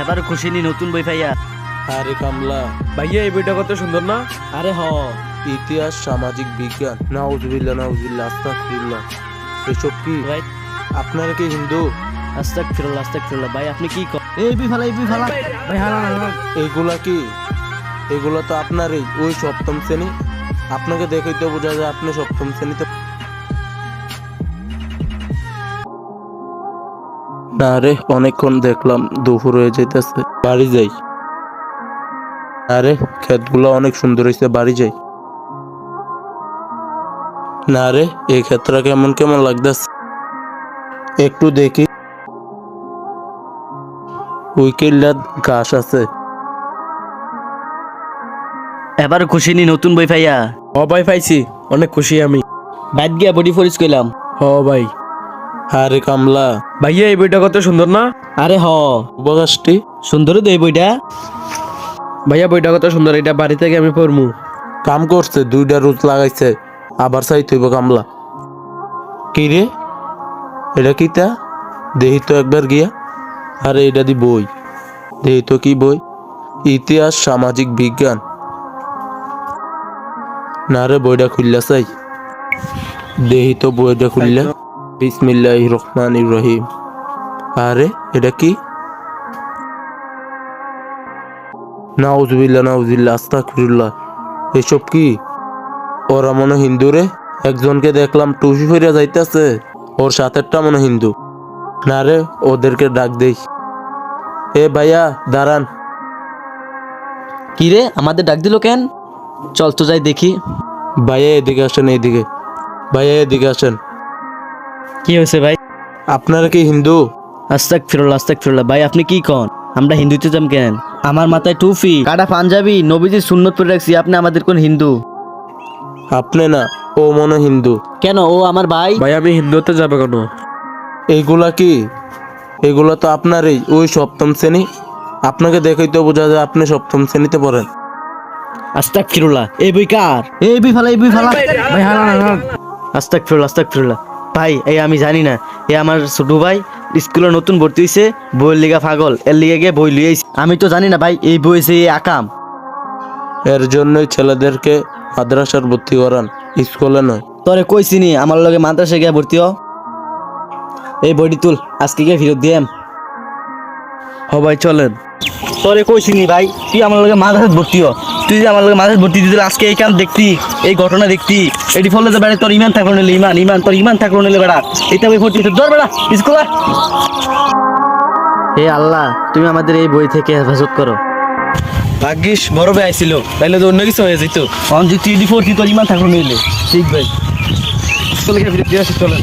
এবার খুশি নি নতুন বই পাইয়া। আরে কামলা ভাইয়া এই বইটা কত সুন্দর না? আরে হ। ইতিহাস সামাজিক বিজ্ঞান। আস্তাগফিরুল্লাহ। এসব কি? ভাই। আপনারা কি হিন্দু? আস্তাক ফিরল আস্তাক ফিরল ভাই আপনি কি কর এই বি ফালা এই বি ফালা। ভাই এগুলা কি? এগুলা তো আপনারই। ওই সপ্তম শ্রেণি। আপনাকে দেখেই তো বোঝা যায় আপনি সপ্তম শ্রেণীতে না রে অনেকক্ষণ দেখলাম দুপুর হয়ে যেতেছে বাড়ি যাই। আরে ক্ষেতগুলো অনেক সুন্দর হয়েছে বাড়ি যাই। না রে এই ক্ষেতটা কেমন কেমন লাগতেছে? একটু দেখি। উইকেট ঘাস আছে। এবার খুশি নি নতুন বই পাইয়া? হ ভাই পাইছি। অনেক খুশি আমি। বাইদ গিয়া বডি ফরিস কইলাম। হ ভাই। আরে কামলা। ভাইয়া এই বইটা কত সুন্দর না? আরে হ। উপকাশটি সুন্দর তো এই বইটা। ভাইয়া বইটা কত সুন্দর এটা বাড়ি থেকে আমি পড়মু। কাম করছে দুইটা রোজ লাগাইছে আবার চাই তুইব কামলা। কি রে? এটা কি তা দেহি তো একবার গিয়া। আরে এটা দি বই। দেহি তো কি বই? ইতিহাস সামাজিক বিজ্ঞান। না রে বইটা খুললা চাই। দেহি তো বইটা খুললা। বিসমিল্লাহ রহমান রহিম। আরে এটা কি? নাউজুবিল্লাহ নাউজুবিল্লাহ আস্তাগফিরুল্লাহ। এসব কি? ওরা মনে হিন্দু রে? একজনকে দেখলাম টুপি ফিরে যাইতেছে ওর সাথেরটা মনে হিন্দু। না রে ওদেরকে ডাক দেই। এ ভাইয়া দাঁড়ান। কিরে আমাদের ডাক দিল কেন? চল তো যাই দেখি। ভাইয়া এদিকে আসেন এদিকে। ভাইয়া এদিকে আসেন। কি হয়েছে ভাই? আপনারা কি হিন্দু? আস্তাক ফিরল আস্তাক ফিরল ভাই আপনি কি কন? আমরা হিন্দুতে যাম কেন? আমার মাথায় টুপি। কাটা পাঞ্জাবি নবীজি সুন্নত পরে রাখছি। আপনি আমাদের কোন হিন্দু? আপনি না ও মনে হিন্দু। কেন ও আমার ভাই? ভাই আমি হিন্দুতে যাবে কেন? এইগুলা কি? এগুলা তো আপনারই ওই সপ্তম শ্রেণি। আপনাকে দেখেই তো বোঝা যায় আপনি সপ্তম শ্রেণীতে পড়েন। আস্তাক ফিরুল্লাহ এই বই কার? এই বি ফালা এই বি ফালা। ভাই হালা হালা আস্তাক ফিরুল্লাহ আস্তাক ফিরুল্লাহ ভাই এই আমি জানি না। এ আমার ছোট ভাই স্কুলে নতুন ভর্তি হয়েছে বইয়ের লিগা পাগল এর লিগে গিয়ে বই লিয়ে। আমি তো জানি না ভাই এই বই সে আকাম। এর জন্যই ছেলেদেরকে মাদ্রাসার ভর্তি করান স্কুলে নয়। তোরে কইছি নি আমার লগে মাদ্রাসা গিয়ে ভর্তি হ। এই বইটি তুল আজকে গিয়ে ফেরত দিয়াম। হ ভাই চলেন। তোরে কইছি নি ভাই তুই আমার লগে মাদ্রাসা ভর্তি হ। তুই যে আমার মাদ্রাসা ভর্তি দিতে আজকে এই কাম দেখতি এই ঘটনা দেখতি এটি ফলে যে বেড়ে তোর ইমান থাকল নিলে ইমান ইমান তোর ইমান থাকল নিলে বেড়া। এটা বই ভর্তি ধর বেড়া স্কুলে হে আল্লাহ তুমি আমাদের এই বই থেকে হেফাজত করো। ভাগ্যিস বড় ভাই আইছিল তাইলে তো অন্য কিছু হয়ে যেত। অন যে তুই ভর্তি তোর ইমান থাকল নিলে ঠিক ভাই। স্কুলে গিয়ে ফিরে দিয়ে আসি চলেন।